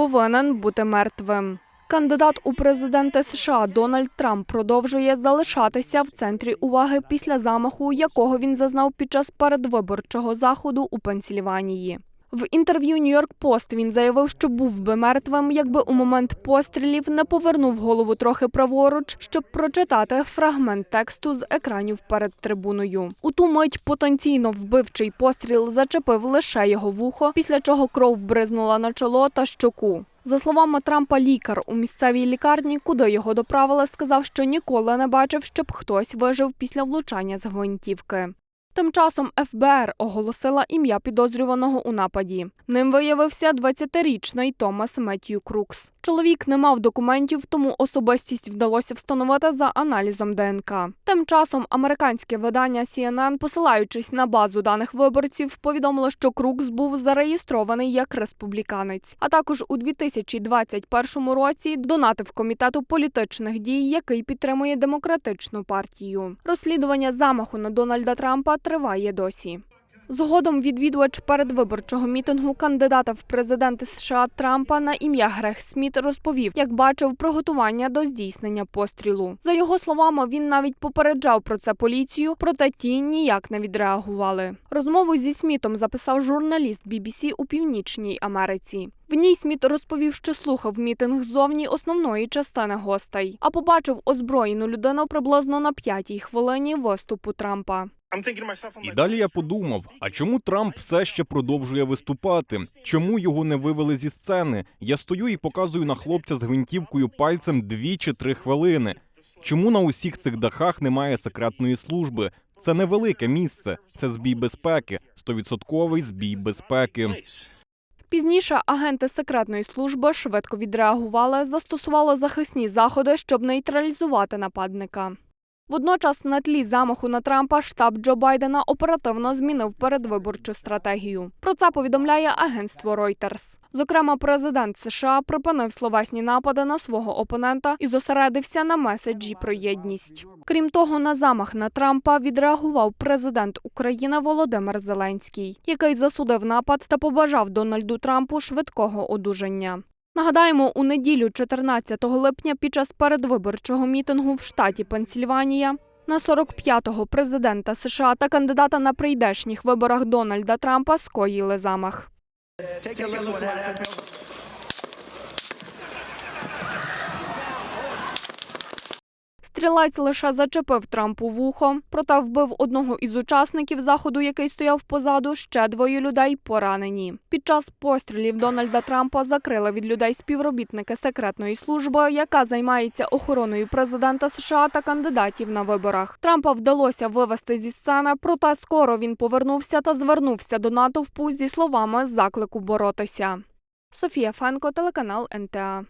повинен бути мертвим. Кандидат у президенти США Дональд Трамп продовжує залишатися в центрі уваги після замаху, якого він зазнав під час передвиборчого заходу у Пенсільванії. В інтерв'ю Нью-Йорк Пост він заявив, що був би мертвим, якби у момент пострілів не повернув голову трохи праворуч, щоб прочитати фрагмент тексту з екранів перед трибуною. У ту мить потенційно вбивчий постріл зачепив лише його вухо, після чого кров бризнула на чоло та щоку. За словами Трампа, лікар у місцевій лікарні, куди його доправили, сказав, що ніколи не бачив, щоб хтось вижив після влучання з гвинтівки. Тим часом ФБР оголосила ім'я підозрюваного у нападі. Ним виявився 20-річний Томас Меттью Крукс. Чоловік не мав документів, тому особистість вдалося встановити за аналізом ДНК. Тим часом американське видання CNN, посилаючись на базу даних виборців, повідомило, що Крукс був зареєстрований як республіканець, а також у 2021 році донатив комітету політичних дій, який підтримує демократичну партію. Розслідування замаху на Дональда Трампа триває досі. Згодом відвідувач передвиборчого мітингу кандидата в президенти США Трампа на ім'я Грег Сміт розповів, як бачив приготування до здійснення пострілу. За його словами, він навіть попереджав про це поліцію, проте ті ніяк не відреагували. Розмову зі Смітом записав журналіст BBC у північній Америці. В ній Сміт розповів, що слухав мітинг ззовні основної частини гостей, а побачив озброєну людину приблизно на п'ятій хвилині виступу Трампа. І далі я подумав: а чому Трамп все ще продовжує виступати? Чому його не вивели зі сцени? Я стою і показую на хлопця з гвинтівкою пальцем дві чи три хвилини. Чому на усіх цих дахах немає секретної служби? Це невелике місце, це збій безпеки, стовідсотковий збій безпеки. Пізніше агенти секретної служби швидко відреагували, застосували захисні заходи, щоб нейтралізувати нападника. Водночас, на тлі замаху на Трампа, штаб Джо Байдена оперативно змінив передвиборчу стратегію. Про це повідомляє агентство Reuters. Зокрема, президент США припинив словесні напади на свого опонента і зосередився на меседжі про єдність. Крім того, на замах на Трампа відреагував президент України Володимир Зеленський, який засудив напад та побажав Дональду Трампу швидкого одужання. Нагадаємо, у неділю 14 липня під час передвиборчого мітингу в штаті Пенсільванія на 45-го президента США та кандидата на прийдешніх виборах Дональда Трампа скоїли замах. Стрілець лише зачепив Трампу вухо, проте вбив одного із учасників заходу, який стояв позаду. Ще двоє людей поранені. Під час пострілів Дональда Трампа закрили від людей співробітники секретної служби, яка займається охороною президента США та кандидатів на виборах. Трампа вдалося вивести зі сцени, проте скоро він повернувся та звернувся до натовпу зі словами заклику боротися. Софія Фенко, телеканал НТА.